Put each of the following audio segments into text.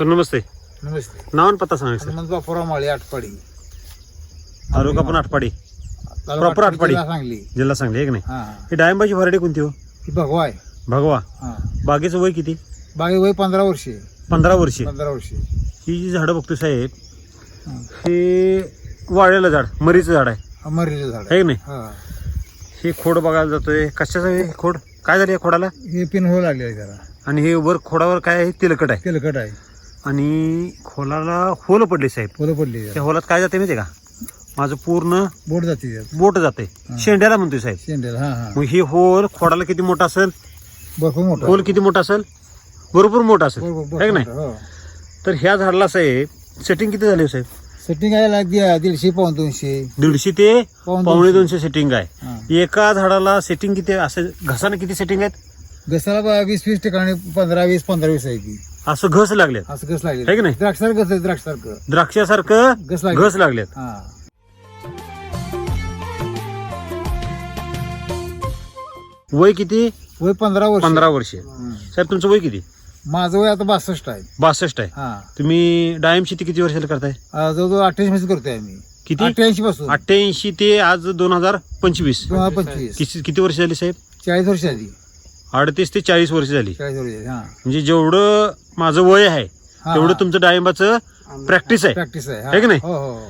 Sir नमस्ते. नमस्ते. नाव आणि पत्ता सांगा सर. हनुमंत बापूराव माळी आटपाडी. तालुका पण आटपाडी. तालुका Proper आटपाडी. जिल्हा सांगली. जिल्हा सांगली आहे की नाही. हा. ही डाळिंबाची व्हरायटी कोणती हो? ही भगवा आहे. भगवा. हा. बागेचं वय किती? बागे वय पंधरा वर्षे. पंधरा वर्षे. पंधरा वर्षे. ही जी झाडं बघतो साहेब हा. हे वाळलेलं झाड मरीचं झाड आहे. मरीचं झाड आहे. की नाही? हा. हे खोड बघायला जातोय. कशाचं हे खोड? काय झालं या खोडाला? हे पिन हो लागले जरा. आणि हे वर खोडावर काय आहे? तेलकट आहे. तेलकट आहे. आणि खोलाला होल पडले साहेब. फुलं पडली त्या होलात काय जाते माहिती का? माझं पूर्ण बोट जाते त्यात बोट जाते. शेंड्याला म्हणतोय साहेब. हा हा. मग हे होल खोडाला किती मोठा असेल? भरपूर मोठा. होल किती मोठा असेल? भरपूर मोठा असेल. की नाही? भरपूर मोठा, हो. तर ह्या झाडाला साहेब सेटिंग किती झाली हो साहेब? सेटिंग आहे दि- दीडशे पाऊन दोनशे. दीडशे ते पावणे दोनशे. सेटिंग आहे. हा. एका झाडाला सेटिंग किती आहे? असं घसाने किती सेटिंग आहेत? घसाला बा- वीस वीस ठिकाणी पंधरा वीस पंधरा वीस आहे ती. असं घस लागले असं घस आहे की लागले नाही? द्राक्षासारखं घस आहे द्राक्षासारखं. द्राक्षासारखं घस लागले घस लागलेत. हा. वय किती? वय पंधरा वर्ष. पंधरा वर्षे. हम्म. साहेब तुमचं वय किती? माझं वय आता बासष्ट आहे. बासष्ट आहे. हा. तुम्ही डाळिंब शेती किती वर्षाला करताय? जवळजवळ अठ्ठ्याऐंशी मध्ये करतोय आम्ही. किती? अठ्ठ्याऐंशी पासून. अठ्ठ्याऐंशी ते आज दोन हजार पंचवीस. दोन हजार पंचवीस. किती किती वर्ष झाली साहेब? चाळीस वर्ष आधी अडतीस ते चाळीस वर्ष झाली. चाळीस वर्ष आधी, हा. म्हणजे जेवढं माझं वय आहे हा, तेवढं. तुमचं डाळिंबाचं प्रॅक्टिस आहे प्रॅक्टिस आहे हा. की नाही? हो हो हो.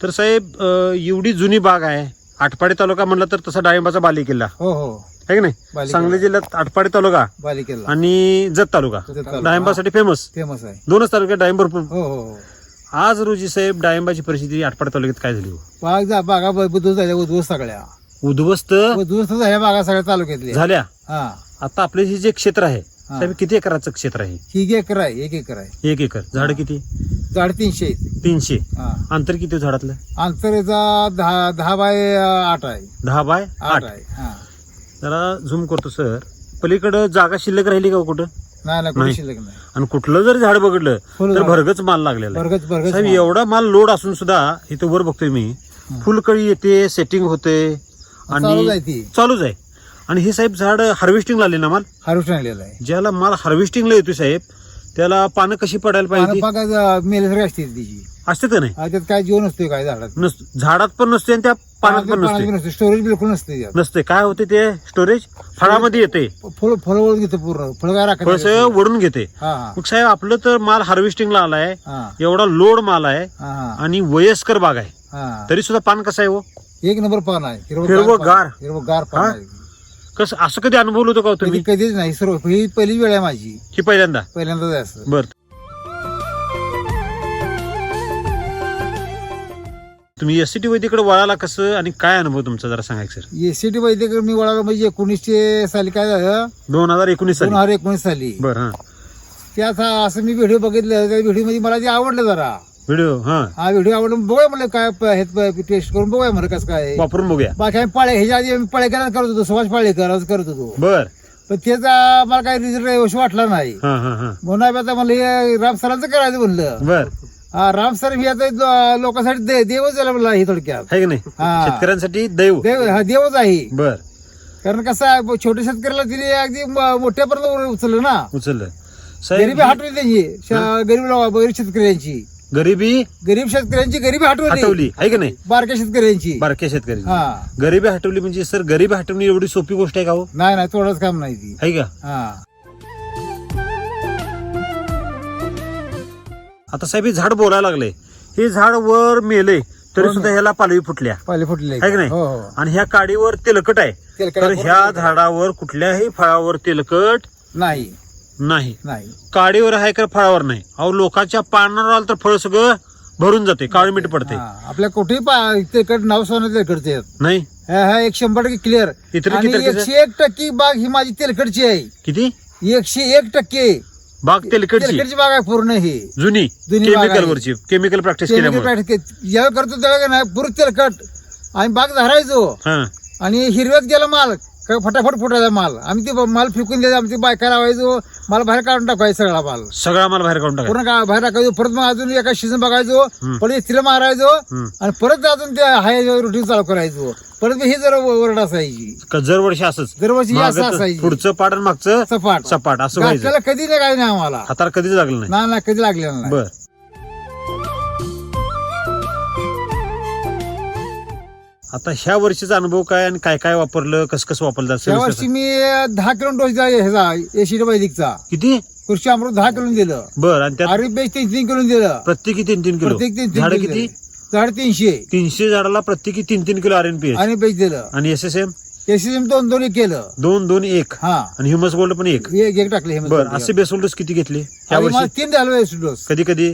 तर साहेब अं, एवढी जुनी बाग आहे आटपाडी तालुका म्हणलं तर तसा डाळिंबाचा बाली किल्ला हो हो आहे की नाही बालेकिल्ला. सांगली जिल्ह्यात आटपाडी तालुका बालिकेला आणि जत तालुका जत तालुका. डाळिंबासाठी फेमस फेमस आहे दोनच तालुक्यात डाळिंब भरपूर हो हो हो आज रोजी साहेब डाळिंबाची परिस्थिती आटपाडी तालुक्यात काय झाली हो? बाग जा बागा बुद्धूस झाल्या उद्ध्वस्त सगळ्या उद्ध्वस्त उद्ध्वस्त झाल्या बागा सगळ्या तालुक्यातल्या. झाल्या. हा. आता आपले हे जे क्षेत्र आहे हा. साहेब किती एकराचं क्षेत्र आहे? ही एक एकर आहे एक एकर आहे. एक एकर. झाड किती? झाड तीनशे आहेत. तीनशे. हा. अंतर किती झाडातलं? अंतरेचा दहा दहा बाय आठ आहे. दहा बाय आठ आठ. आहे हा. जरा झूम करतो सर. पलीकडं जागा शिल्लक राहिली का हो कुठं? नाही नाही नाही. कोणी शिल्लक नाही. आणि कुठलं जर झाड बघितलं फुल तर झाड. भरगच माल लागलेला आहे. बरगच बरगच साहेब माल. एवढा माल लोड असून सुद्धा इथं वर बघतोय मी. फुलकळी येते सेटिंग होते चालूच आहे आणि ती. चालूच आहे. आणि हे साहेब झाड हार्वेस्टिंग आले ना माल? हार्वेस्ट आणलेला आहे. ज्याला माल हार्वेस्टिंगला येतोय साहेब त्याला पानं कशी पडायला पाहिजे? मेल्यासारखी असते तिची. असते का नाही? हा, त्यात काय जीवन नसतोय काय झाडात? नस झाडात पण नसते आणि त्या पानात पण नसते. नसते. स्टोरेज बिलकुल नसते त्यात? नसते काय होते ते? स्टोरेज फळामध्ये येते. फळ फळ ओळख घेतो पूर्ण. फळ काय राखत फळस नाही. वडून घेते. हा. हा मग साहेब आपलं तर माल हार्वेस्टिंगला आलाय. हा. एवढा लोड माल आहे. हा हा. आणि वयस्कर बाग आहे. हा. तरी सुद्धा पान कसं आहे हो? एक नंबर पान आहे. हिरवंगार. हिरवगार पान हा? आहे. कसं असं कधी अनुभवलं होतं का हो कधी तुम्ही कधीच नाही. सर्व ही पहिली वेळ आहे माझी. की पहिल्यांदा? पहिल्यांदाच आहे असं. बर. तुम्ही एस सी टी वैद्यकडे वळाला कसं आणि काय अनुभव तुमचा जरा सांगायचं सर. एसीटी वैद्यकडे मी वळालो म्हणजे एकोणीसशे साली काय झालं? दोन हजार एकोणीस दोन साली हजार एकोणीस साली. बर हा. त्यात हा असं मी व्हिडिओ बघितलं. त्या व्हिडिओमध्ये मला ते आवडलं जरा. व्हिडिओ हा. हा व्हिडिओ आवडून बघूया म्हणलं काय प- हे टेस्ट करून बघूया म्हणलं कसं काय आहे. वापरून बघूया. बाकी आम्ही पाळे ह्याच्या आधी आम्ही पाळेकरच करत होतो सुभाष पाळेकर असं करत होतो. बर. पण त्याचा मला काही रिझल्ट व्यवस्थित वाटला नाही. हा हा हा. म्हणून आम्ही आता म्हणलं हे राम सरांचं करायचं म्हणलं. बर. हा राम सर ही आता लो- लोकांसाठी दे- देवच झाला म्हणलं हे थोडक्यात. आहे की नाही? हा. शेतकऱ्यांसाठी दैव. देव हा देवच आहे. बर. कारण कसं आहे ब- छोट्या शेतकऱ्याला तिने अगदी म- मोठ्यापर्यंत उचललं ना. उचललं. गरिबी साहेब हटवली त्यांची श- गरीब लोक गरीब शेतकऱ्यांची गरिबी गरीब शेतकऱ्यांची गरिबी हटवली. हटवली. आहे की नाही? बारक्या शेतकऱ्यांची. बारक्या शेतकरी हा. गरिबी हटवली म्हणजे सर गरिबी हटवणी एवढी सोपी गोष्ट आहे का हो? नाही नाही थोडंच काम नाही ती. आहे का? हा. आता साहेब हे झाड बोलायला लागले. हे झाड वर मेले तरी हो. सुद्धा ह्याला पालवी फुटल्या. पहिले फुटले. आहे की नाही? हो हो. आणि ह्या काडीवर तेलकट आहे. तेलकट तर आहे. ह्या झाडावर कुठल्याही फळावर तेलकट नाही. नाही. नाही. काडीवर आहे का फळावर नाही? अहो लोकांच्या पानावर आलं तर फळ सगळं भरून जाते काळी मीठ पडते. हा, आपल्या कुठेही पा- तेलकट नाव सोनं तेलकडचे आहेत. नाही? हा हा एक शंभर टक्के क्लिअर इतर आणि किती? एकशे एक टक्के बाग ही माझी तेलकडची आहे. किती? एकशे एक टक्के. बाग तेलकटची? तेलकडची बाग आहे पूर्ण ही. जुनी? जुनी बाग आहे. केमिकल वरची केमिकल प्रॅक्टिस केल्यामुळे. करतो नाही? पूर्ण तेलकट. आम्ही बाग धरायचो. हा. आणि हिरव्यात गेला माल. का फटाफट फुटायचा माल? आम्ही ते माल फेकून द्यायचा आमची बायका लावायचो माल बाहेर काढून टाकायचा सगळा माल. सगळा मला बाहेर काढून पूर्ण का- बाहेर टाकायचो परत मग अजून एका सीझन बघायचो. परत इस्त्रीला मारायचो. आणि परत अजून ते हाय रुटीन चालू करायचो. परत ही जर वरड असायची. क- दरवर्षी असंच? दरवर्षी ही असं मागं तर असायची. पुढचं आणि मागचं सपाट. सपाट असं व्हायचं. आपल्याला कधी नाही काय नाही आम्हाला. हाताला कधीच लागलं नाही. ना ना कधी लागलेलं नाही. बर. आता ह्या वर्षीचा अनुभव काय आणि काय काय वापरलं कसं कसं वापरलं त्या सविस्तर वर्षी मी दहा किलो डोस दिला ह्याचा एशिड वैदिकचा. किती? कृषी अमृत दहा किलो दिलं. बर आणि त्यात आरी बेस तीन तीन किलो दिलं. प्रत्येकी तीन तीन किलो? प्रत्येक तीन तीन झाड किलो किती? दिलं. झाड तीनशे. तीनशे झाडाला प्रत्येकी तीन तीन किलो आर एन पी आणि बेस दिलं. आणि एस एस एम एसीएम दोन दोन एक केलं. दोन दोन एक. हा. आणि ह्युमस गोल्ड पण एक. एक एक टाकले हे बर असे बेसोल डोस किती घेतले? ह्या वर्षी? तीन एसिड डोस कधी कधी?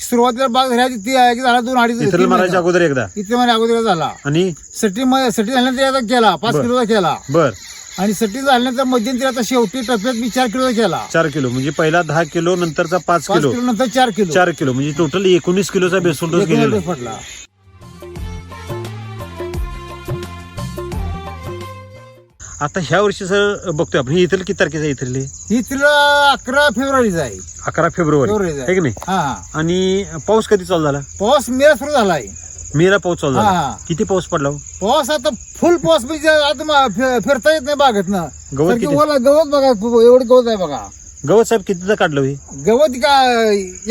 सुरुवातीला बाग झाली ती एक झाला दोन अडीच इतर मारायच्या अगोदर एकदा? इथे मला अगोदर झाला. आणि? सटी सटी झाल्यानंतर एकदा केला पाच बर. किलोचा केला. बर. आणि सटी झाल्यानंतर मध्यंतरी आता शेवटी टप्प्यात मी चार किलोचा केला. चार किलो म्हणजे पहिला दहा किलो नंतरचा पाच पाच किलो. किलो नंतर चार किलो. चार किलो म्हणजे टोटल एकोणीस किलोचा बेसोल डोस गेलेला. आहे. पडला. आता ह्या वर्षी सर बघतोय आपण. इथली किती तारखेचा आहे इथली? ही तिला अकरा फेब्रुवारीचा आहे. अकरा फेब्रुवारी. फेब्रुवारीचा आहे. की नाही? हा. आणि पाऊस कधी चालू झाला? पाऊस मेला सुरू झालाय. मेला पाऊस चालू झाला. हा. किती पाऊस पडला हो? पाऊस आता फुल पाऊस म्हणजे आता मा- फि- फिरता येत नाही बागेत ना गवत किती? गवत बघा एवढं गवत आहे बघा. गवत साहेब कितीचं काढलं हे? गवत का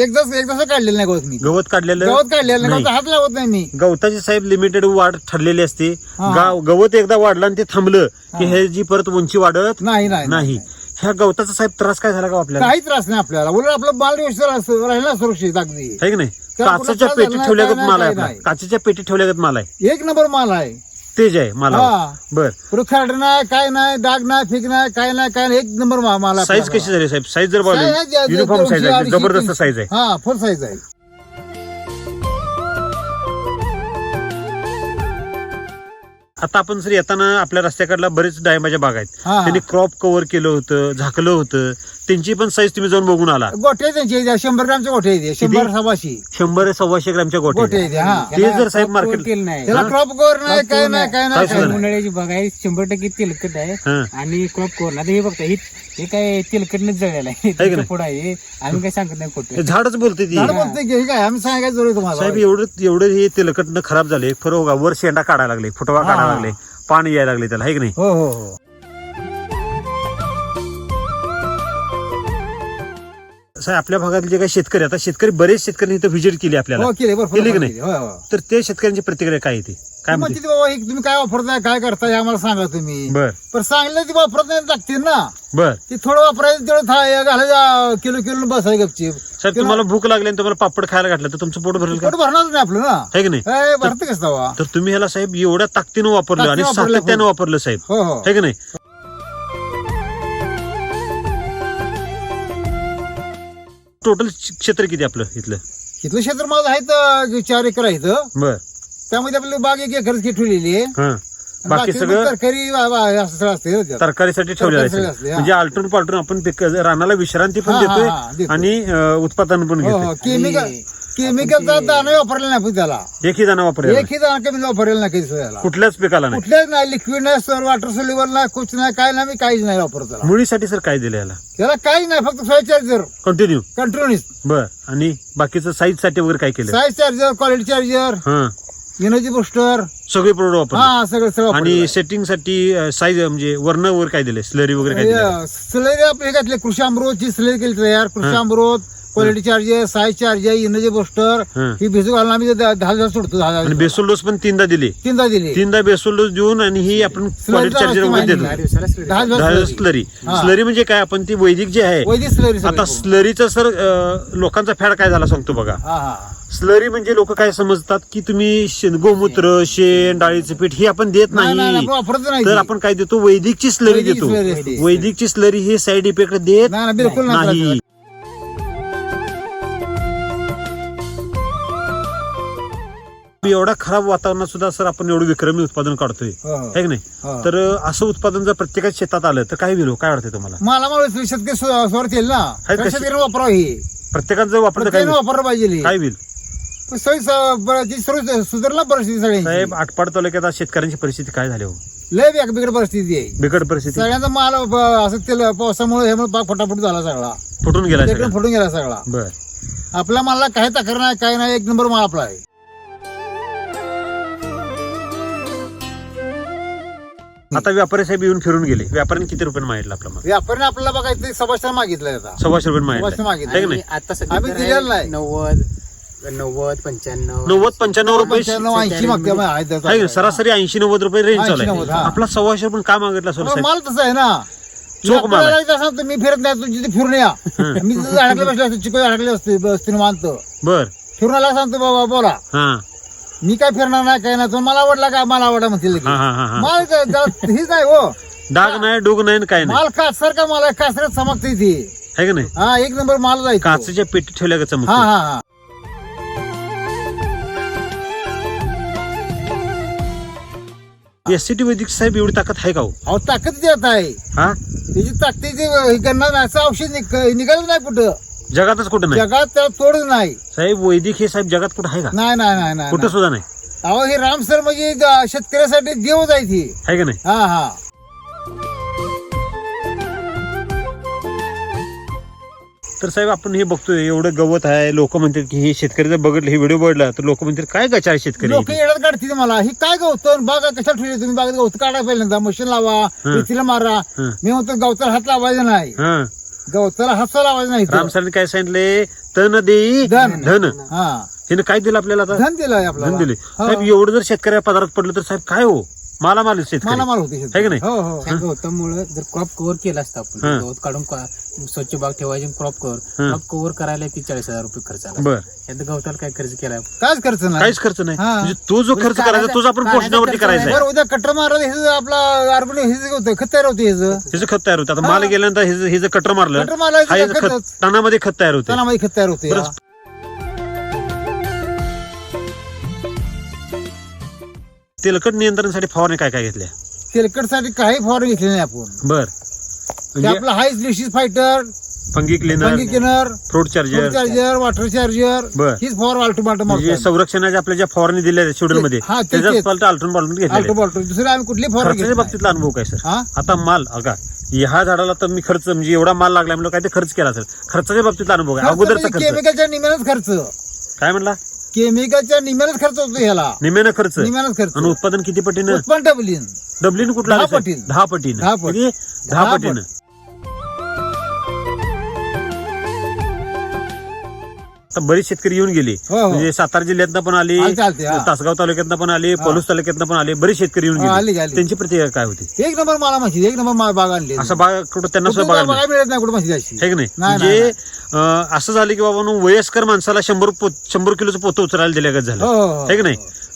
एकदाच एकदाच काढलेलं नाही गवत मी. गवत काढलेलं गवत काढलेलं नाही नाही. गवत हात लावत नाही मी. गवताची साहेब लिमिटेड वाढ ठरलेली असते. हा. गाव गवत एकदा वाढलं आणि ते थांबलं की हा. हे जी परत उंची वाढत नाही नाही नाही. ह्या गवताचा साहेब त्रास काय झाला का आपल्याला? काही त्रास नाही आपल्याला. उलट आपलं माल व्यवस्थित राहिला सुरक्षित अगदी. आहे की नाही? त्याला काचेच्या कुठं त्रास पेटीत झाला ठेवल्यागत माल आहे आपला. नाही. काचेच्या पेटीत ठेवल्यागत माल आहे. एक नंबर माल आहे. तेज आहे मला हा. बर. खरड नाही काय नाही डाग नाही फिक नाही काय नाही काय नाही एक नंबर मा- माल आहे साईज आपला. कशी झाली साहेब? साईज जर आहे, जे- युनिफॉर्म दोनशे, साईज आहे अडीचशे, जबरदस्त तीनशे. साईज आहे. हा फुल साईज आहे. आता आपण सर येताना आपल्या रस्त्याकडला बरेच डाळिंबाच्या बाग आहेत. हा, हा. त्यांनी क्रॉप कव्हर केलं होतं झाकलं होतं. त्यांची पण साईज तुम्ही जाऊन बघून आला. गोठे त्यांचे शंभर ग्रामचे गोठे शंभर सव्वाशे. शंभर सव्वाशे ग्रामच्या गोठे गोटे हा. ते जर साहेब मार्केट केलं नाही. त्याला? क्रॉप कव्हर नाही काय नाही काय काय नाही. सुद्धा काय नाही. उन्हाळ्याची बाग आहे शंभर टक्के तेलकट आहे. हा. आणि क्रॉप कोर आता हे बघता हे हे काय तेलकटनेच जळलेलं आहे. आहे का नाही? त्याच्या पुढं आहे. आम्ही काय सांगत नाही खोटं. झाडच बोलते ती. झाड बोलते की हे काय आम्ही सांगायचं जरूर तुम्हाला. साहेब एवढं एवढं हे तेलकटनं खराब झाले. बघा वर शेंडा काढायला लागले फुटवा. काढायला लागले पाणी यायला लागले त्याला आहे की नाही? हो हो हो. साहेब आपल्या भागातले जे काही शेतकरी आता शेतकरी बरेच शेतकरी इथं व्हिजिट केली आपल्याला. हो केले बरं केली की नाही? हो हो तर ते शेतकऱ्यांची प्रतिक्रिया काय येते काय मग म्हणते? तिथे बाबा हे तुम्ही काय वापरताय काय करताय हे आम्हाला सांगा तुम्ही. बर. पण सांगितलं ती वापरत नाही लागतील ना. बर. ती थोडं वापरायचं तेवढं था- घालायचं किलो किलो बसाय गपचीप. साहेब तुम्हाला भूक लागली आणि तुम्हाला पापड खायला घातलं तर तुमचं पोट भरेल का? पोट भरणार नाही आपलं ना. आहे की नाही? हे भरत कसं तवा? तर तुम्ही ह्याला साहेब एवढ्या ताकदीनं वापरलं आणि ताकदीनं वापरलं, सातत्यानं हो. वापरलं साहेब. हो हो. आहे की नाही? टोटल क्षेत्र किती आपलं इथलं? इथलं क्षेत्र माझं आहे तर चार एकर आहे इथं. बर. त्यामध्ये आपली बाग एक एकर ठेवलेली आहे. हा. बाकी सगळं तरकारी वा- वा- असं सगळं असते त्यात. तरकारीसाठी ठेवलेलं आहे तरकारीसाठी सगळं. असते, हा. म्हणजे आलटून पालटून आपण पिक रानाला विश्रांती पण हा, हा, हा, देतोय. देतोय. आणि अं, उत्पादन पण हो हो. घेतोय. केमिकल केमिकलचा दाणा वापरलेला नाही आपण त्याला. एकही दाणा वापरेल एकही दाणा कमी वापरलेला नाही कधी कुठल्याच पिकाला नाही. कुठल्याच नाही लिक्विड नाही सर वॉटर सोल्युबल नाही कुछ नाही काय नाही मी काहीच नाही वापरत त्याला. मुळीसाठी सर काय दिलं याला? त्याला काहीच नाही फक्त सोय चार्जर कंटिन्यू कंट्रोलिस बर. आणि बाकीचं साईजसाठी वगैरे काय केलं? साईज चार्जर क्वालिटी चार्जर हा. एनर्जी बुस्टर सगळे प्रोडक्ट वापर हा सगळं सगळं आणि सेटिंगसाठी साईज म्हणजे वर्ण वगैरे काय दिले? स्लरी वगैरे काय दिलं स्लरी आपले घातले. कृषी अमृतची स्लरी केली तयार. Krishi. Amrit quality charger size charger energy booster हा. ही भिजू घालून आम्ही दहा दहा हजार सोडतो दहा आणि हजार बेसोल डोस पण तीनदा दिले. तीनदा दिली. तीनदा बेसोल डोस देऊन आणि ही आपण क्वालिटी चार्जर देतो. दिवसाला slurry. दहा स्लरी हा. स्लरी म्हणजे काय? आपण ती वैदिक जे आहे वैदिक स्लरी आता स्लरीचं सर अं, लोकांचा फॅड काय झाला सांगतो बघा. हा हा. स्लरी म्हणजे लोक काय समजतात की तुम्ही शेण- गोमूत्र शेण. डाळीचं पीठ हे आपण देत नाही नाही नाही. आपण वापरत नाही. तर ती. आपण काय देतो? वैदिकची स्लरी वैदिक slurry देतो असते. वैदिकची स्लरी हे साईड इफेक्ट देत नाही नाही, बिलकुल नाही. नाही. एवढा खराब वातावरणात सुद्धा सर आपण एवढं विक्रमी उत्पादन काढतोय. हो, हो. है की नाही? हो. तर असं उत्पादन जर प्रत्येकाच्या शेतात आलं तर काय होईल हो? काय वाटतंय तुम्हाला? मला मला शेतकरी येईल ना. शेतकरी वापरावं ही? प्रत्येकाचं जर वापरलं काय प्रत्येकाने होईल? वापरलं पाहिजे ही. काय होईल पण सोयी स- ब- ती सर्व सुधारला परिस्थिती साहेब सगळ्यांची आटपाड तालुक्यात आज शेतकऱ्यांची परिस्थिती काय झाली हो? लय बिग- बिकट परिस्थिती आहे. बिकट परिस्थिती? सगळ्यांचा माल ब- असं तेल पावसामुळे ह्यामुळे पाक फटाफट झाला सगळा. फुटून गेला एकदम फुटून गेला सगळा. बर. आपल्या मालला काही तक्रार नाही काही नाही एक नंबर माल आपला आहे. आता व्यापारी साहेब येऊन फिरून गेले. व्यापाऱ्यांनी किती रुपये मागितलं आपला माल व्यापाऱ्याने आपल्याला बघायचं सभासद मागितलं आता. सव्वाशे रुपये सव्वाशे मागितलं मागितलं. की नाही? आता आम्ही दिलेलं आहे नाही. नव्वद नव्वद पंच्याण्णव. नव्वद पंच्याण्णव रुपये पंच्याण्णव ऐंशी मागते मग आहे त्याचा. आहे की नाही? सरासरी ऐंशी नव्वद रुपये रेंज 80, चालू आहे. 90, हा. आपला सव्वाशे रुपये का मागितला साहेब? माल तसा आहे ना. चोख माल आहे. आपल्याला सांगतो मी फिरत नाही तुझी तिथे फिरून या. मी तिथे अडकले बसले असते चिको अडकले असते बसतीने मानतो. बर. फिरून आला सांगतो बाबा बोला. हा. मी काय फिरणार नाही काय नाही. तो मला आवडला का? मला आवडला म्हणतील लगेच. हा हा हा. हा माल जरा हीच नाही हो. डाग नाही डोग नाही काय नाही. माल कासर का माल कासरत चमकते ती. आहे का नाही? हा एक नंबर माल जायचं काचेच्या पेटी ठेवल्या का हा चमक हा हा. एस सी टी वैदिक साहेब एवढी ताकद आहे का हो? अहो ताकद देत आहे. हा? त्याची ताकदीची गणना नाही असं औषध निघ- निघालच नाही कुठं. जगातच कुठं नाही. जगात त्याला तोडच नाही. साहेब वैदिक हे साहेब जगात कुठं आहे का? नाही नाही नाही नाही कुठं. सुद्धा नाही. अहो हे राम सर म्हणजे ग- शेतकऱ्यासाठी आहे ती. आहे का नाही? हा हा. तर साहेब आपण हे बघतोय एवढं गवत आहे. लोक म्हणतात की हे शेतकरी जर बघितलं हे व्हिडिओ बघितला तर लोक म्हणतात काय गचाळ शेतकरी? लोक येण्यात काढतील मला. ही काय गवतं? बागा कशा ठेवली तुम्ही? बागेत गवत काढा पहिल्यांदा. मशीन लावा मारा. हं. मी म्हणतो गवताला हात लावायचा नाही. हा. लावायचा नाही. राम सरांनी काय सांगितले? तन देई धन. धन. हा. हिने काय दिलं आपल्याला आता? धन आपल्याला. धन दिले. साहेब एवढं जर शेतकऱ्या पदार्थ पडलं तर साहेब काय हो? माला माल शेतकरी. मला माल होते आहे की नाही? हो हो. गवतामुळे जर क्रॉप कव्हर केलं असतं आपण हा. गवत काढून का- स्वच्छ बाग ठेवायची क्रॉप कव्हर हा. क्रॉप कव्हर करायला ती चाळीस हजार रुपये खर्च आला. बर. यात गवताला काय खर्च केलाय कायच खर्च नाही. काहीच खर्च नाही. हा. म्हणजे तो जो खर्च करायचा तोच आपण काढायचा पोषणावरती खर्च करायचा आहे. बरं उद्या कटर मारलं हे आपला हे होतं खत तयार होते त्याचं खत तयार होतं. आता माल गेल्यानंतर हे जे- हे कटर मारलं कटर हा हे खत. तणामध्ये खत तयार होते. तणामध्ये खत तयार होते बरं. हा. तेलकट नियंत्रणासाठी फवारणी काय काय घेतल्या? तेलकटसाठी काही फवारणी घेतली नाही आपण. बर. ते म्हणजे आपलं हायस fighter fungi cleaner fungi cleaner fruit charger. Charger water charger बर. हीच फवार आल्टो बाल्टो म्हणजे मारतो संरक्षणाच्या आपल्या ज्या फवारणी दिल्या शेड्यूल मध्ये हा, ते- पालटून आल्टो घेतले बाल्टो दुसरे आम्ही कुठली खर्चाच्या नाही. बाबतीतला अनुभव काय सर? हा? आता माल अगा ह्या झाडाला तर मी खर्च म्हणजे एवढा माल लागला म्हणजे काय ते खर्च केला असेल खर्चाच्या बाबतीतला अनुभव आहे अगोदरचा खर्च. केमिकलच्या निम्यानच खर्च. काय म्हणला? केमिकलच्या निम्यानच खर्च होतो ह्याला निम्यानं खर्च निम्यानच खर्च आणि उत्पादन किती पटीनं उत्पन्न डबलीन डबलीन कुठला दहा? पटीनं. दहा पटीनं दहा पट. किती? दहा दहा पटीनं आता बरेच शेतकरी येऊन गेले हो, हो. म्हणजे सातारा जिल्ह्यातनं पण आले आलते, आलते, हा. तासगाव तालुक्यातनं पण आले पलूस तालुक्यातनं पण आले बरेच शेतकरी येऊन हा, आले, गेले आले. त्यांची प्रतिक्रिया काय होती एक नंबर मला माहिती एक नंबर मला बाग आणली असं बाग कुठं त्यांना सुद्धा बघायला मिळालं. बघायला मिळत नाही कुठं माहिती अशी की नाही नाही, म्हणजे अं, असं झालं की बाबा नो, वयस्कर माणसाला शंभर पो- शंभर किलोचं पोतं उचलायला दिल्यागत झालं हो, हो, हो. की नाही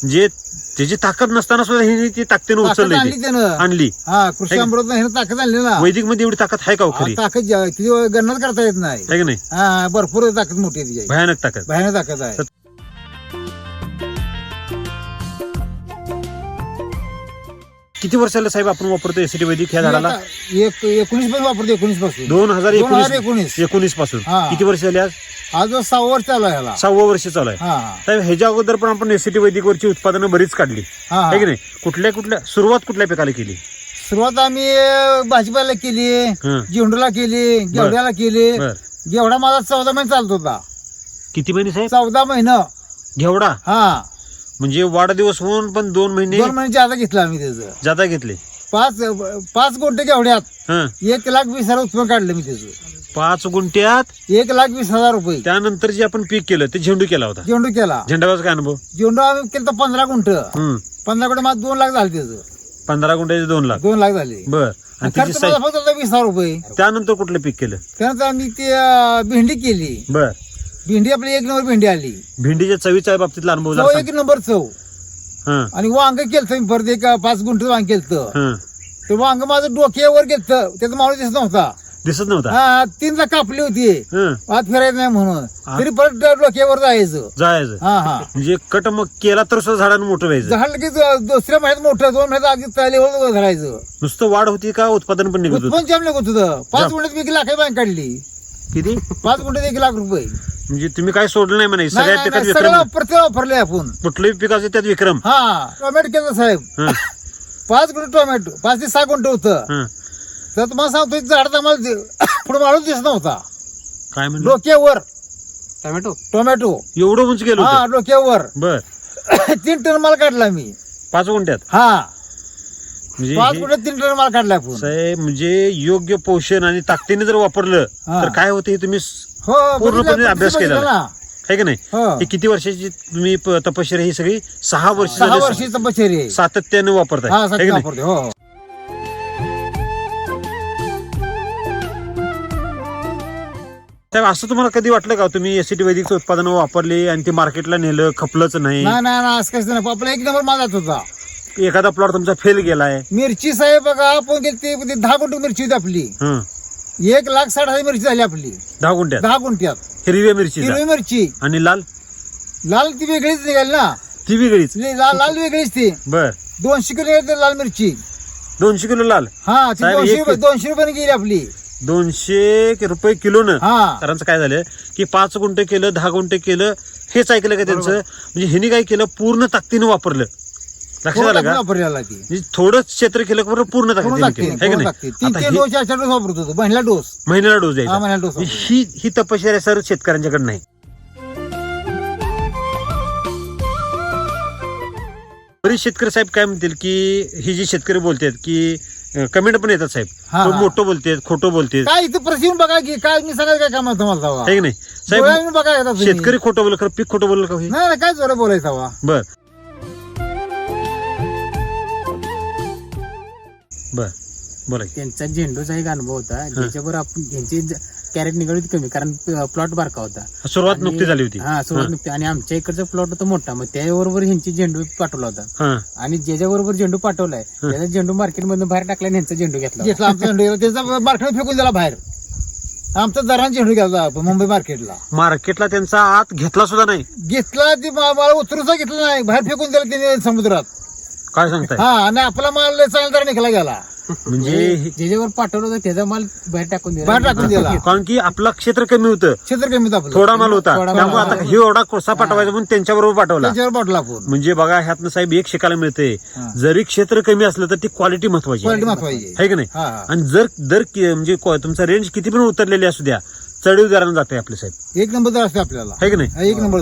जे त्याची ताकद नसताना सुद्धा हिने ती ताकदीनं ताकद उचलली आणली त्यानं. आणली. हा कृषी अमृत ताकद आणली ना. वैदिकमध्ये एवढी ताकद आहे का हो खरी? हा, ताकद किती गणनाच करता येत नाही. आहे की नाही? हा भरपूर ताकद मोठी आहे तिची. भयानक ताकद. भयानक ताकद आहे. किती वर्षाला साहेब आपण वापरतो एसीटी वैदिक ह्या झाडाला? एक एकोणीसपासून वापरतो एकोणीसपासून. दोन हजार दोन हजार एकोणीस एकोणीस. एकोणीसपासून. हा. किती वर्ष झाली आज? हा जो सहा वर्ष चालू आहे ह्याला. सहावं वर्ष चालू आहे. हा. साहेब ह्याच्या अगोदर पण आपण एसीटी वैदिकवरची उत्पादनं बरीच काढली. हा आहे की. नाही? कुठल्या कुठल्या सुरुवात कुठल्या पिकाला केली? सुरुवात आम्ही अं, भाजीपाला केली हं. झेंडूला केली गेवड्याला केली. बर. गेवडा माझा चौदा महिने चालत होता. किती महिने साहेब? चौदा महिना. घेवडा? हा. म्हणजे वाढदिवस होऊन पण दोन महिने दोन महिने जादा घेतला आम्ही त्याचं. जादा घेतले. पाच पाच गुंठे घेवड्यात. हं. एक लाख वीस हजार उत्पन्न काढलं मी त्याचं. पाच गुंट्यात एक लाख वीस हजार रुपये. त्यानंतर जे आपण पीक केलं ते झेंडू केला होता. झेंडू केला. झेंडाचा काय अनुभव? झेंडू आम्ही केलं तर पंधरा गुंठ. हं. पंधरा गुंठ माझं दोन लाख झाले त्याचं. पंधरा गुंठ्याचे दोन लाख. दोन लाख झाले. बर. आणि त्याची खर्च माझा साईज फक्त होता वीस हजार रुपये. त्यानंतर कुठलं पीक केलं? त्यानंतर आम्ही ते अं, भेंडी केली. बर. भेंडी आपली एक नंबर भेंडी आली. भेंडीच्या चवीच्या बाबतीतला अनुभव चव जरा एक नंबर चव. हं, आणि वांग केलं मी परत एक पाच गुंठ वांग केलं हं. ते वांग माझं डोक्यावर गेलं त्याचा माणूस दिसत नव्हता. दिसत नव्हता? हा तीनदा कापली होती. हं, आत फिरायचं नाही म्हणून. तरी परत डोक्यावर जायचं. जायचं. हा हा. म्हणजे कट मग केला तर सुद्धा झाडानं मोठं व्हायचं. झाड लगेच दुसऱ्या महिन्यात मोठं दोन महिन्यात अगदी चालेवर धरायचं नुसतं वाढ होती का उत्पादन पण निघत होतं? उत्पन्न जाम निघत होतं. पाच जाम. गुंठ्यात मी एक लाख बँक काढली. किती? पाच गुंठ्यात एक लाख रुपये. म्हणजे तुम्ही काय सोडलं नाही म्हणे? नाही, सगळ्या नाही, पिकात नाही, सगळं विक्रम वापरते वापरले आपण. कुठल्याही पिकाचं त्यात विक्रम. हा टोमॅटो केलं साहेब. हं, पाच गुंठ टोमॅटो. पाच ते सहा गुंठ होतं. हं. तर तुम्हाला सांगतो एक झाड आम्हाला पुढे माणूस दिसत नव्हता. काय म्हणलं? डोक्यावर. टोमॅटो? टोमॅटो. एवढं उंच गेलो हा डोक्यावर. बर. तीन टन माल काढला मी. पाच गुंठ्यात? हा. म्हणजे पाच हे- कुठे तीन टन माल काढला आपण. साहेब म्हणजे योग्य पोषण आणि ताकदीने जर वापरलं हा. तर काय होतं हे तुम्ही स- हो पूर्णपणे बघितलं- अभ्यास बघितलं केलेला ना. आहे की नाही? हो. हे किती वर्षाची तुम्ही प- तपश्चर्या ही सगळी सहा वर्ष सहा वर्षी तपश्चर्या आहे. सातत्याने वापरताय. हा है सत्य की नाही? वापरते हो. साहेब असं तुम्हाला कधी वाटलं का तुम्ही एसीटी वैदिकचं उत्पादन वापरले आणि ते मार्केटला नेलं खपलंच नाही? नाही नाही नाही, असं कसं नाही. आपला एक नंबर माझा होता. एखादा प्लॉट तुमचा फेल गेलाय. मिरची साहेब बघा आपण गेली ते ते दहा गुंठ मिरची होती आपली. हं. एक लाख साठ हजार मिरची झाली आपली. दहा गुंठ्यात? दहा गुंठ्यात. हिरव्या मिरची हिरवी मिरची. आणि लाल? लाल ती वेगळीच निघाली ना. ती वेगळीच. ती लाल लाल वेगळीच ती. बर. दोनशे किलो लाल मिरची. दोनशे किलो लाल? हा ती साहेब, दोनशे एक- रुपये दोनशे रुपयाने गेली आपली. दोनशे रुपये किलोनं. हा. कारण काय झालं की पाच गुंठे केलं दहा गुंठे केलं हेच ऐकलं का त्यांचं? म्हणजे ह्यांनी काय केलं? पूर्ण ताकदीनं वापरलं. लक्षात आलं का? वापरलेला ती. म्हणजे थोडंच क्षेत्र केलं का बरं पूर्ण पूर्ण ताकदीनं लागते केलं. की पूर्ण नाही? लागते तीन आता तीन हे- डोस चार चार डोस वापरत होतो. महिला डोस. महिन्याला डोस हा द्यायचा महिला डोस म्हणजे ही ही तपश्चर्या सर शेतकऱ्यांच्याकडे नाही बरेच शेतकरी साहेब काय म्हणतील की ही जी शेतकरी बोलतात की कमेंट पण येतात साहेब हा, तो हा. मोठं बोलतात खोटं बोलतात काय इथं प्रश्न बघा की काय मी सांगायचं काय काम तुम्हाला तेव्हा? है की नाही साहेब डोळ्याने बघा तुम्ही. शेतकरी खोटं बोल खरं पीक खोटं बोललं का हे? नाही नाही, काय जोर बोलायचं तेव्हा? बर बर त्यांचा झेंडूचा एक अनुभव होता. ज्याच्यावर आपण यांची कॅरेट निघाली होती कमी कारण प्लॉट बारका होता. सुरुवात नुकती झाली होती. हा सुरुवात नुकती. आणि आमच्या इकडचा प्लॉट होता मोठा. मग त्याबरोबर ह्यांची झेंडू पाठवला होता. हा. आणि ज्याच्याबरोबर झेंडू पाठवलाय त्याचा झेंडू मार्केट मधून बाहेर टाकला आणि ह्यांचा झेंडू घेतला. घेतला आमचा झेंडू त्याचा मार्केट फेकून दिला बाहेर. आमचा दरान झेंडू गेला मुंबई मार्केटला. मार्केटला त्यांचा आत घेतला सुद्धा नाही? घेतला ती मला उतरूचा घेतला नाही. बाहेर फेकून दिला त्याने समुद्रात. काय सांगताय? हा आणि आपला माल चांगला दर निघाला गेला. म्हणजे हे- ज्याच्यावर पाठवलं होतं त्याचा माल बाहेर टाकून दिला. बाहेर टाकून दिला. कारण की आपला क्षेत्र कमी होतं. क्षेत्र कमी आपलं. थोडा माल होता. थोडा माल त्यामुळे होता. आता हे एवढा कोळसा पाठवायचा म्हणून त्यांच्याबरोबर पाठवला. त्याच्यावर आपण. म्हणजे बघा ह्यातनं साहेब एक शिकायला मिळते हा. जरी क्षेत्र कमी असलं तर ती क्वालिटी महत्वाची क्वालिटी आहे महत्वाची है की नाही? हा. हा आणि जर दर कि- म्हणजे को- तुमचा रेंज किती पण उतरलेली असू द्या चढीव दरानं जाते आपले साहेब. एक नंबर असते आपल्याला. है की नाही? हा, एक नंबर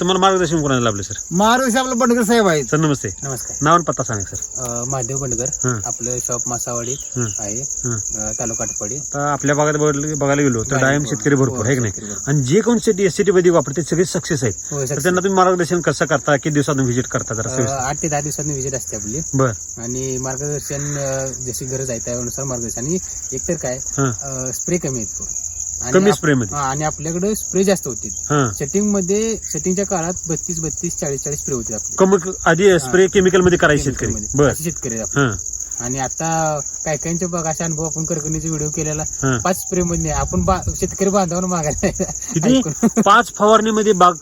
तुम्हाला मार्गदर्शन कोणाला लाभले सर? महाराष्ट्र आपला बंडकर साहेब आहेत. सर नमस्ते. नमस्कार. नाव आणि पत्ता सांगा सर. अं, महादेव बंडगर हं. आपलं शॉप मासावाडी हं. आहे. हं. अं, तालुका आटपाडी. आता आपल्या भागात बघायला बघायला गेलो तर डायम. शेतकरी भरपूर हो, आहे की नाही? आणि जे कोण शेती एसटी मध्ये वापरते सगळे सक्सेस आहेत. होय, तर success. त्यांना तुम्ही मार्गदर्शन कसं करता? किती दिवसातून व्हिजिट करता जरा अं, सविस्तर? आठ ते दहा दिवसांनी विजिट असते आपली. बर. आणि मार्गदर्शन अं, जशी गरज आहे त्यानुसार मार्गदर्शन. आणि एकतर काय हा. स्प्रे कमी आणि कमी स्प्रे मध्ये? आणि आपल्याकडे स्प्रे जास्त होते हा. सेटिंगमध्ये सेटिंगच्या काळात बत्तीस बत्तीस चाळीस चाळीस स्प्रे होते आपले. कम आधी स्प्रे केमिकलमध्ये करायचे शेतकरी. chemical मध्ये. बर. असे शेतकरी आहेत आपले. हा. आणि आता काय काहींचे बघा असे अनुभव आपण करकणीचा व्हिडिओ केलेला. हा. पाच स्प्रे मध्ये आपण बा- शेतकरी बांधवांना मागायला किती? ऐकून. पाच फवारणीमध्ये बाग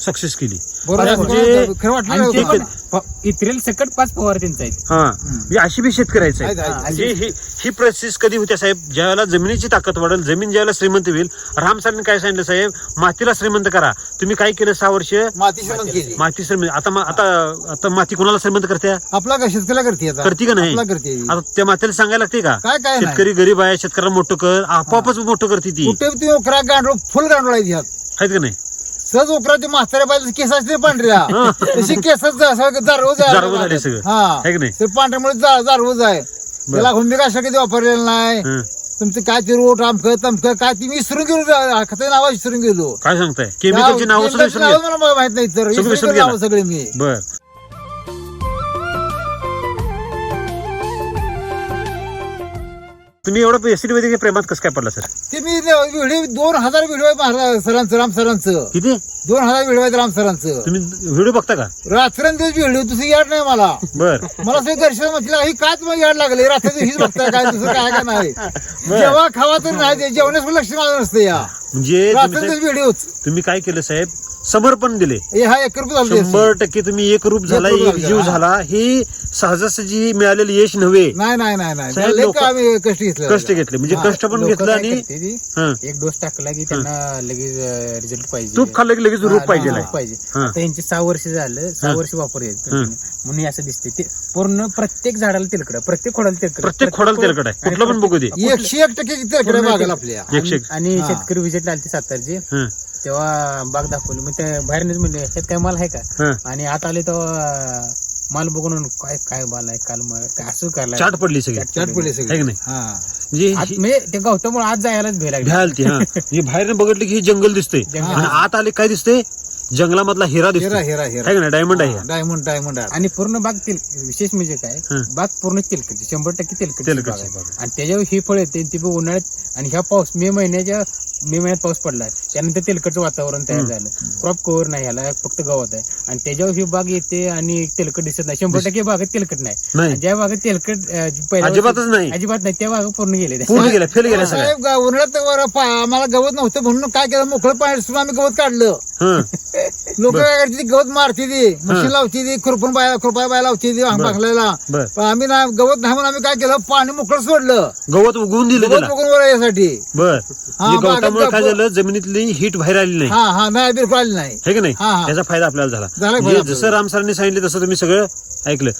सक्सेस केली. बरोबर. म्हणजे-. खरं वाटलं इतरेल सकट पाच फवार त्यांचा आहेत. हा. म्हणजे अशी बी शेतकऱ्याचं आहे आहेत, आहेत. म्हणजे ही ही प्रोसेस कधी होते साहेब? ज्यावेळेला जमिनीची ताकद वाढेल जमीन ज्यावेळेला श्रीमंत होईल राम सरांनी काय सांगितलं साहेब? मातीला श्रीमंत करा. तुम्ही काय केलं सहा वर्ष? माती केली. माती श्रीमंत आता मा- आता आता माती कोणाला श्रीमंत करते? आपला का शेतकऱ्याला करते आता? करते का नाही? आपला करते. आता त्या मातेला सांगायला लागते का? काय काय नाही. शेतकरी गरीब आहे शेतकऱ्याला मोठं कर आपोआपच मोठं करते ती. कुठे गांडूळ फुल गांडूळ आहे ह्यात. आहेत का नाही? सहज ओकरा ते म्हाताऱ्या बाजूचे केस असते पांढऱ्या. तशी केस जारवूज जारवं झाले. सगळं. हा. है की नाही? ते पांढऱ्यामुळे जारवूज आहे. त्याला भूमिका अशा कधी वापरलेला नाही. हं. तुमचं काय ते रोट आमकं तमकं काय ती मी विसरून गेलो खताचं नाव विसरून गेलो. काय सांगताय? केमिकलची नावं सुद्धा विसरून. मला माहीत नाही तर सगळं विसरून विसरून गेलो गेला. नावं सगळे मी. बर. तुम्ही एवढं एसिडमध्ये प्रेमात कसं काय पडला सर? ते मी व्हिडिओ दोन हजार व्हिडिओ आहे महाराज सरांचं राम सरांचं. किती? दोन हजार व्हिडिओ आहेत राम सरांचं. तुम्ही व्हिडिओ बघता का? रात्रंदिवस व्हिडिओ तुझं याड नाही मला. बर. मला सगळं दर्शन म्हटलं ही काय तुम्हाला याड लागले रात्री हीच बघताय काय दुसरं काय का नाही. जेव्हा खावा तर नाही जेवणाच पण लक्ष माझं नसतं या. म्हणजे रात्रंदिवस व्हिडिओच. तुम्ही काय केलं साहेब? समर्पण दिले. हे हा एक रुपये झालं शंभर टक्के तुम्ही एक रूप झाला एक जीव झाला. ही सहजासहजी मिळालेली यश नव्हे. नाही नाही नाही नाही. साहेब, लय लोक- का आम्ही कष्ट घेतलं? कष्ट घेतले. म्हणजे हा, कष्ट पण लोकं घेतलं काय आणि करते ती, हं. एक डोस टाकला की त्यांना लगेच रिझल्ट पाहिजे. तूप खाल्लं की लगेच रूप पाहिजे पाहिजे. हा. आता यांचे सहा वर्ष झालं सहा. वर्ष वापर आहेत. म्हणून हे असं दिसते ते पूर्ण प्रत्येक झाडाला तेलकड प्रत्येक खोडाला तेलकड प्रत्येक खोडाला तेलकट आहे. कुठलं पण बघू दे. एकशे एक टक्के किती रकडे पूर्ण बागेल ते- आपल्या. एकशे एक. आणि. शेतकरी विजिट आलते सातारचे. हं. तेव्हा बाग दाखवली. मग ते बाहेरनेच म्हणले ह्यात काय माल आहे का. आणि आता आले तेव्हा माल बघून काय काय माल आहे काल माल काय असं करायला चाट पडली सगळी. चाट पडले सगळे की नाही? हा. म्हणजे आत- म्हणजे ते आज जायलाच भेट लागली. भ्याल ती हा म्हणजे बाहेर बघितलं की हे जंगल दिसतंय. जंगल. आणि आत आले काय दिसतंय? जंगलामधला हिरा हिरा दिसतोय हिरा. है हिरा का नाही? डायमंड आहे. हा. डायमंड डायमंड आहे. आणि पूर्ण बाग तेल विशेष म्हणजे काय? हं. बाग पूर्ण तेलकट शंभर टक्के तेलकट तेलकटची बाग आहे. बाग आहे. आणि त्याच्यावर ही फळ येते ती बी उन्हाळ्यात आणि ह्या पाऊस मे महिन्याच्या मे महिन्यात पाऊस पडलाय त्यानंतर तेलकटचं वातावरण तयार झालं. क्रॉप कव्हर नाही ह्याला फक्त गवत आहे. आणि त्याच्यावर ही बाग येते आणि तेलकट दिसत नाही. शंभर टक्के बागेत तेलकट नाही. ज्या बागेत तेलकट अं, पहिल्या अजिबातच नाही. अजिबात नाही. त्या बागा पूर्ण गेले पूर्ण गेल्या फेल गेल्या सगळ्या साहेब गा- उन्हाळ्यात वर पा- आम्हाला गवत नव्हतं म्हणून काय केलं? मोकळं पाणी सुद्धा आम्ही गवत काढलं. हं. लोक काय करते ती गवत मारते ती मशीन लावते ती खुरपून बाय खुरपाय बाय लावते ती बर. पण आम्ही ना गवत नाही म्हणून आम्ही काय केलं? पाणी मोकळं सोडलं. गवत उगवून दिलं गवत त्याला. बघून वर यासाठी. बर. म्हणजे बागात गवतामुळे काय झालं? जमिनीतली हिट बाहेर आली नाही. हा हा नाही बिलकुल आली नाही. हे की नाही? हा, हा. त्याचा फायदा आपल्याला झाला. झाला म्हणजे जसं राम सरांनी सांगितलं तसं तुम्ही सगळं ऐकलं.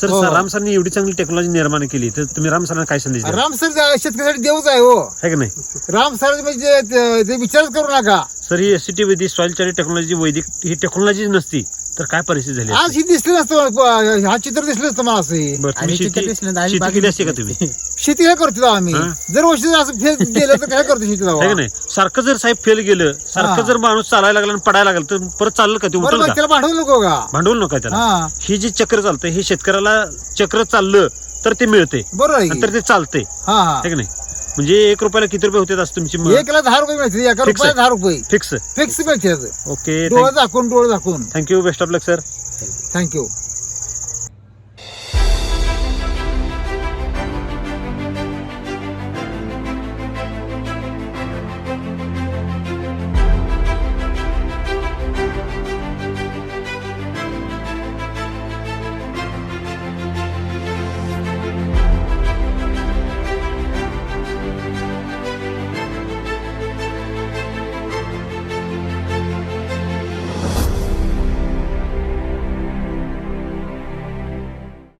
सर हो. राम सरांनी एवढी चांगली टेक्नॉलॉजी निर्माण केली तर तुम्ही राम सरांना काय संदेश द्याल? राम सर शेतकऱ्यासाठी देऊच आहे हो है की नाही राम सर म्हणजे ते- ते विचारच करू नका सर ही एससीटी वैदिक सॉइल चार्ट टेक्नॉलॉजी वैदिक ही टेक्नॉलॉजी नसती तर काय परिस्थिती झाली आज? ही दिसली नसतं हा चित्र दिसलं नसतं मला असं हे. बरं तुम्ही आणि चित्र शेती दिसलं तर केली असते का तुम्ही? शेती काय करतो आम्ही. हा? जर वर्ष असं फेल गेलं तर काय करतो शेतीला की नाही? सारखं जर साहेब फेल गेलं सारखं हा. जर माणूस चालायला लागला आणि पडायला लागला तर परत चाललं का ते? उठल बरोबर का? त्याला भांडवल नको का? भांडवल नका त्याला. हा. ही जी चक्र चालतं हे शेतकऱ्याला चक्र चाललं तर ते मिळते बरोबर आहे की? नंतर ते चालते हा हा. है की नाही? म्हणजे एक रुपयाला किती रुपये होते असं तुमची एकला दहा रुपये मिळते एका Fix रुपयाला आहे. दहा रुपये. फिक्स फिक्स मिळते ओके डोळं दाखवून डोळं दाखवून thank you best of luck sir thank you